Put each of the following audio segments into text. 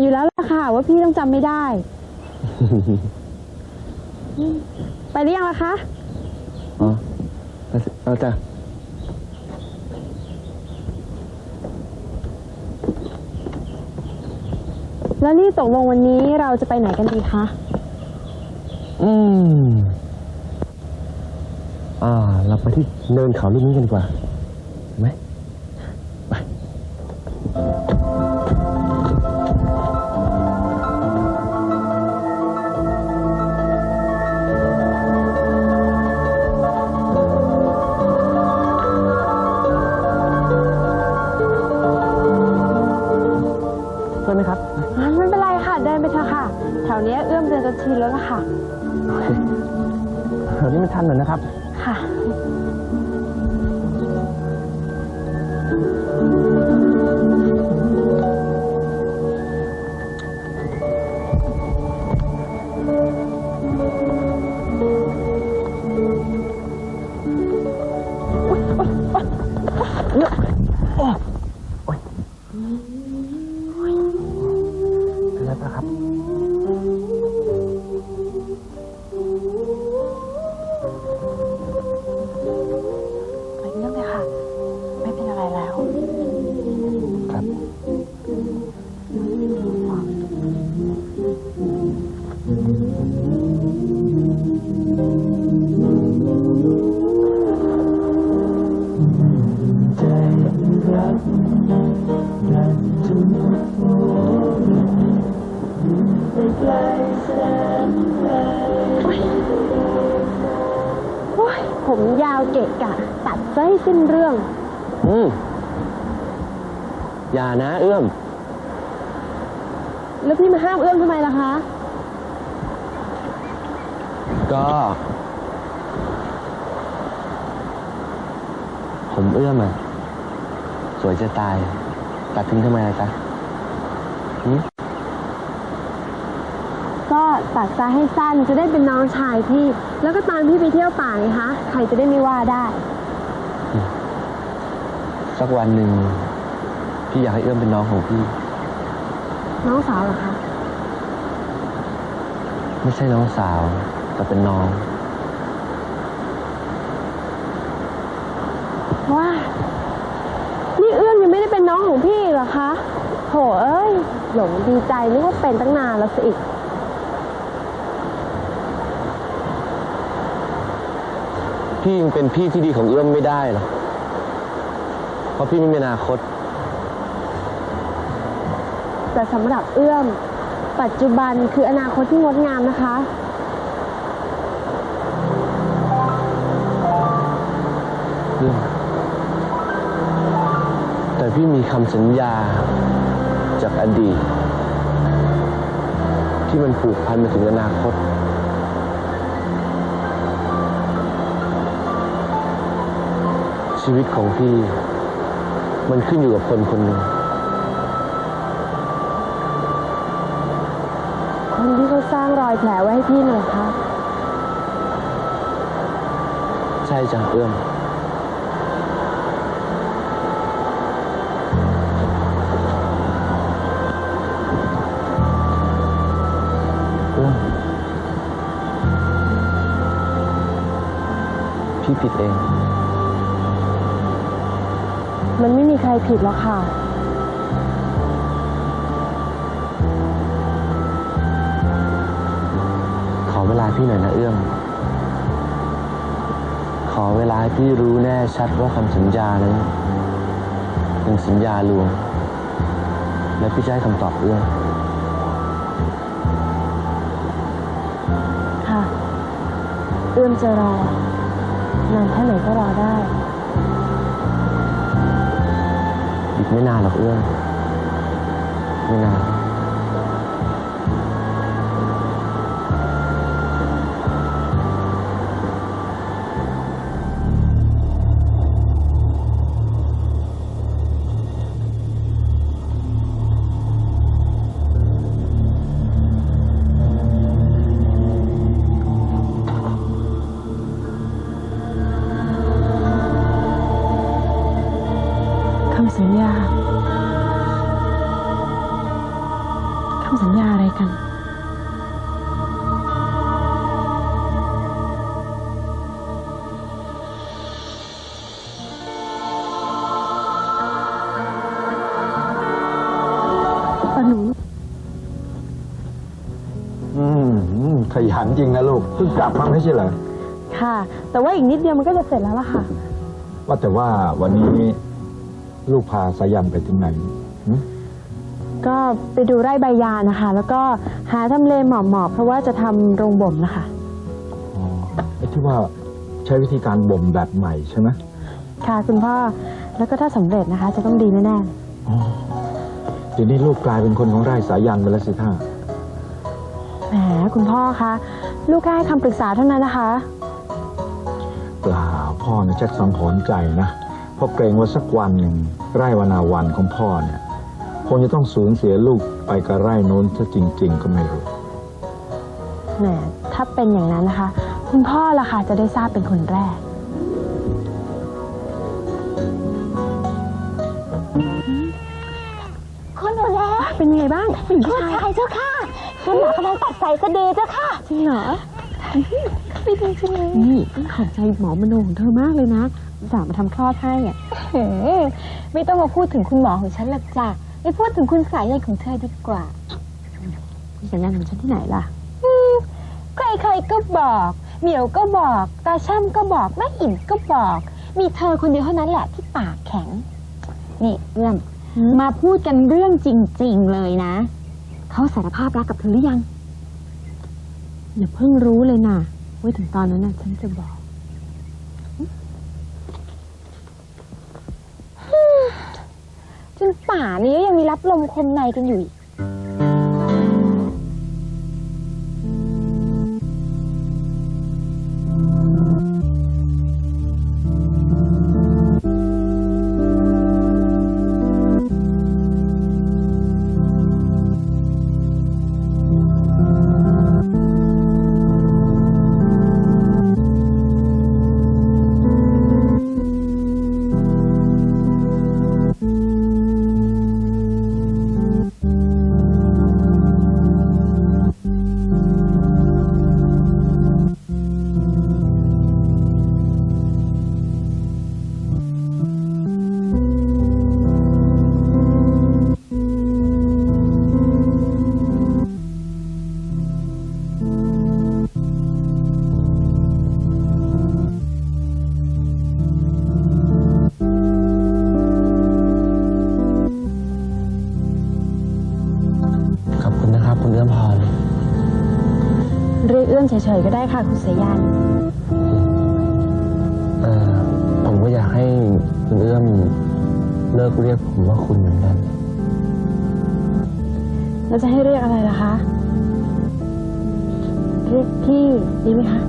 อยู่แล้วล่ะค่ะ ว่าพี่ต้องจำไม่ได้ ไปหรือยังล่ะคะ อ๋อเอาสิเอาจ้ะแล้วนี่ตกลงวันนี้เราจะไปไหนกันดีคะ อืม อ่า เราไปที่เนินเขาลูกนี้กันดีกว่าันหน่อยนะครับ ค่ะ ผมยาวเกะกะ ตัดซะให้สิ้นเรื่อง อืมอย่านะเอื้อม แล้วพี่มาห้ามเอื้อมทำไมล่ะคะ ก็ ผมเอื้อมอะ สวยจะตาย ตัดทิ้งทำไมล่ะจ๊ะหืมก็ ตัดซะให้สั้นจะได้เป็นน้องชายพี่ แล้วก็ตามพี่ไปเที่ยวป่าไงคะใครจะได้ไม่ว่าได้ สักวันหนึ่งพี่อยากให้เอื้อมเป็นน้องของพี่ น้องสาวเหรอคะ ไม่ใช่น้องสาว แต่เป็นน้อง ว่า นี่เอื้อมยังไม่ได้เป็นน้องของพี่เหรอคะโถเอ้ย หลงดีใจนึกว่าเป็นตั้งนานแล้วสิอีก พี่ยังเป็นพี่ที่ดีของเอื้อมไม่ได้หรอก เพราะพี่ไม่มีอนาคต แต่สำหรับเอื้อม ปัจจุบันคืออนาคตที่งดงามนะคะเรื่องแต่พี่มีคำสัญญาจากอดีต ที่มันผูกพันมาถึงอนาคต ชีวิตของพี่ มันขึ้นอยู่กับคนคนหนึ่ง คนที่เขาสร้างรอยแผลไว้ให้พี่น่ะเหรอคะใช่จ้ะเอื้อม เอื้อม พี่ผิดเอง มันไม่มีใครผิดหรอกค่ะ ขอเวลาพี่หน่อยนะเอื้อม ขอเวลาให้พี่รู้แน่ชัดว่าคำสัญญานั้นเป็นสัญญาลวง และพี่จะให้คำตอบเอื้อม ค่ะ เอื้อมจะรอนานแค่ไหนก็รอได้อีก ไม่นานหรอกเอื้อไม่นาน สัญญาคำสัญญาอะไรกัน ปะหนู อืมอืมขยันจริงนะลูกเพิ่งกลับมาไม่ใช่เหรอค่ะ แต่ว่าอีกนิดเดียวมันก็จะเสร็จแล้วล่ะค่ะ ว่าแต่ว่าวันนี้ ลูกพาสายันไปถึงไหนหึก็ไปดูไร่ใบยานะคะ แล้วก็หาทำเลเหมาะๆเพราะว่าจะทำโรงบ่มนะคะ อ๋อไอ้ที่ว่าใช้วิธีการบ่มแบบใหม่ใช่ไหมค่ะคุณพ่อ แล้วก็ถ้าสำเร็จนะคะ จะต้องดีแน่อ๋อเดี๋ยวนี้ลูกกลายเป็นคนของไร่สายันไปแล้วสิท่าๆแหมคุณพ่อคะลูกแค่ให้คำปรึกษาเท่านั้นนะคะ เปล่าพ่อเนี่ยชักสังหรณ์ใจนะ เพราะเกรงว่าสักวันหนึ่งไร่วนาวันของพ่อเนี่ยคงจะต้องสูญเสียลูกไปกับไร่โน้นซะจริง ๆ ก็ไม่รู้แหมถ้าเป็นอย่างนั้นนะคะ คุณพ่อล่ะค่ะจะได้ทราบเป็นคนแรกคุณหนูแล้วเป็นยังไงบ้างผู้หญิงคุผู้ณชายชายเจ้าค่ะคุณหมอกำลังตัดใส่สะดือเจ้าค่ะจริงเหรอไปดูจังเลยนี่ขอบใจหมอมโนของเธอมากเลยนะ อุตสาห์มาทำคลอดให้อะหืมไม่ต้องมาพูดถึงคุณหมอของฉันหรอกจ้ะไปพูดถึงคุณสายใยของเธอดีกว่าสัญญาณของฉันที่ไหนล่ะใครๆก็บอก เหมียวก็บอก ตาช่ำก็บอกแม่อิ่มก็บอก มีเธอคนเดียวเท่านั้นแหละที่ปากแข็ง นี่เอื้อมหืมมาพูดกันเรื่องจริง ๆ เลยนะ เขาสารภาพรักกับเธอหรือยัง อย่าเพิ่งรู้เลยนะไว้ถึงตอนนั้นนะฉันจะบอก จนป่านี้ยังมีรับลมคมในกันอยู่อีก กเอื้อมเฉยๆก็ได้ค่ะคุณสายัน เอ่อผมก็อยากให้คุณเอื้อมเลิกเรียกผมว่าคุณเหมือนกัน แล้วจะให้เรียกอะไรล่ะคะ เรียกพี่ดีไหมคะ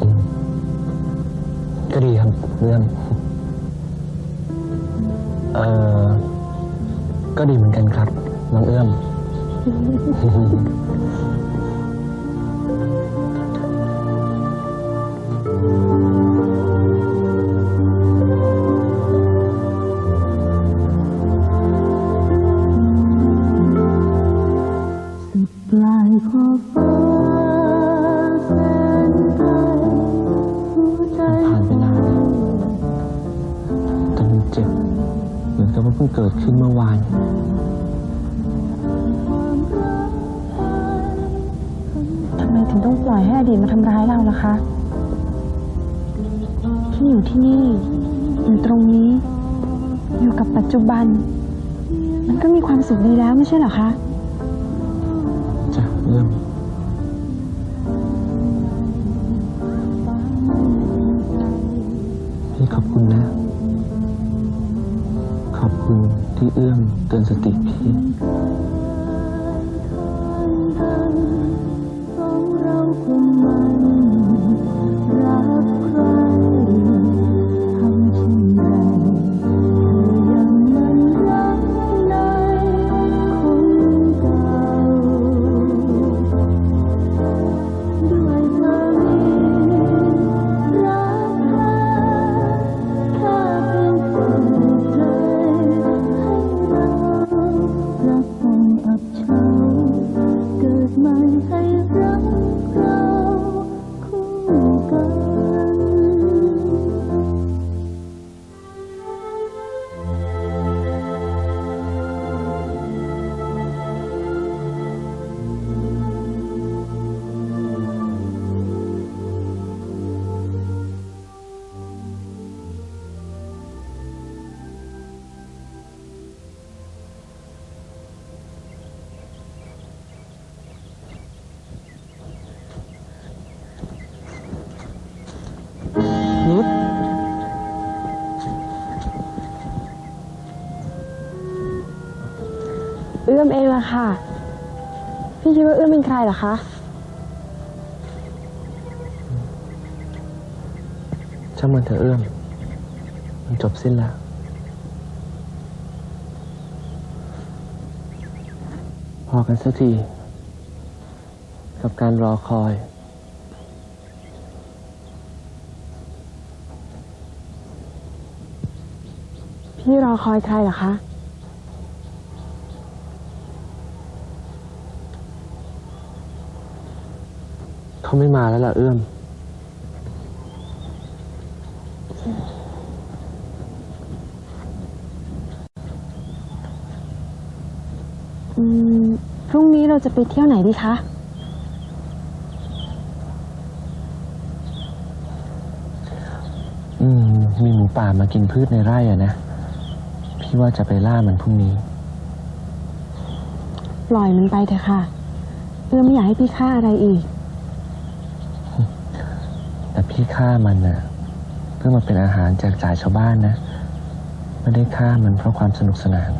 อืมก็ดีครับเรื่องเออก็ดีเหมือนกันครับน้องเอื้อม ถึงต้องปล่อยให้อดีตมาทำร้ายเราล่ะคะ ที่อยู่ที่นี่ อยู่ตรงนี้ อยู่กับปัจจุบัน มันก็มีความสุขดีแล้วไม่ใช่เหรอคะจ้ะเอื้อมพี่ขอบคุณนะ ขอบคุณที่เอื้อมเตือนสติพี่ อื้อมเองละค่ะ พี่คิดว่าเอื้อมเป็นใครเหรอคะ ช่างมันเถอะเอื้อม มันจบสิ้นแล้ว พอกันสักที กับการรอคอย พี่รอคอยใครเหรอคะ เขาไม่มาแล้วล่ะเอื้อม อืมพรุ่งนี้เราจะไปเที่ยวไหนดีคะ อืม มีหมูป่ามากินพืชในไร่อะนะ พี่ว่าจะไปล่ามันพรุ่งนี้ ปล่อยมันไปเถอะค่ะ เอื้อมไม่อยากให้พี่ฆ่าอะไรอีก แต่พี่ฆ่ามันน่ะ เพื่อมาเป็นอาหารแจกจ่ายชาวบ้านนะ ไม่ได้ฆ่ามันเพราะความสนุกสนาน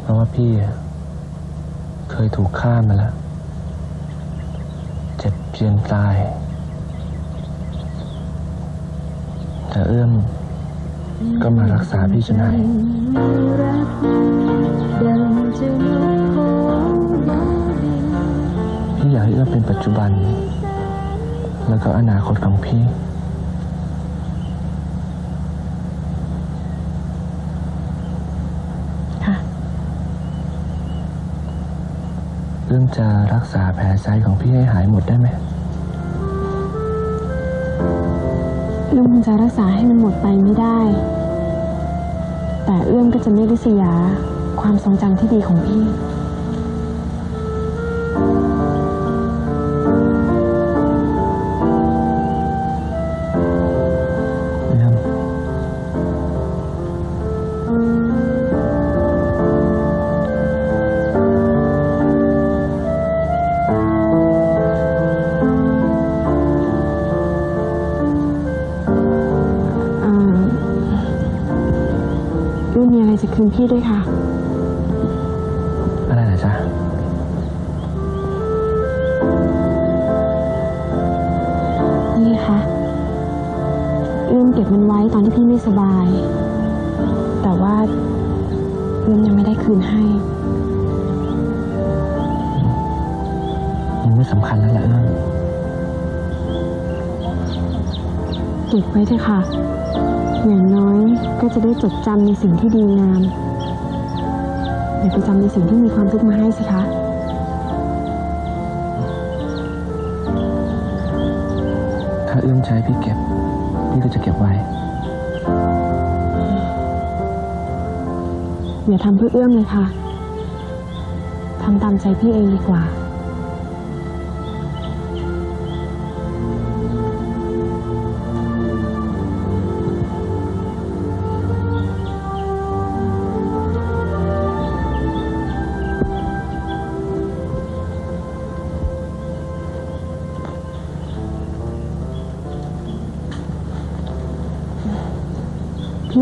เพราะว่าพี่เคยถูกฆ่ามาแล้ว เจ็บเจียนตาย แต่เอื้อมก็มารักษาพี่จนหายพี่อยากให้เอื้อมเป็นปัจจุบัน แล้วก็อนาคตของพี่ค่ะเอื้อมจะรักษาแผลไซของพี่ให้หายหมดได้ไหมเอื้อมคงจะรักษาให้มันหมดไปไม่ได้ แต่เอื้อมก็จะไม่ริษยาความทรงจำที่ดีของพี่ คืนพี่ด้วยค่ะ อะไรเหรอจ๊ะ นี่ค่ะเอื้อมเก็บมันไว้ตอนที่พี่ไม่สบาย แต่ว่าเอื้อมยังไม่ได้คืนให้ มันไม่สำคัญแล้วแหละเอื้อมเก็บไว้เถอะค่ะ อย่างน้อย ก็จะได้จดจำในสิ่งที่ดีงามอย่าไปจำในสิ่งที่มีความทุกข์มาให้สิคะถ้าเอื้อมใช้พี่เก็บ พี่ก็จะเก็บไว้ อย่าทำเพื่อเอื้อมเลยค่ะทำตามใจพี่เองดีกว่า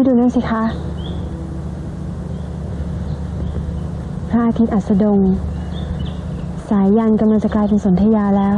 ่ดูนั่นสิคะ พระอาทิตย์อัสดง สายยันกำลังจะกลายเป็นสนธยาแล้ว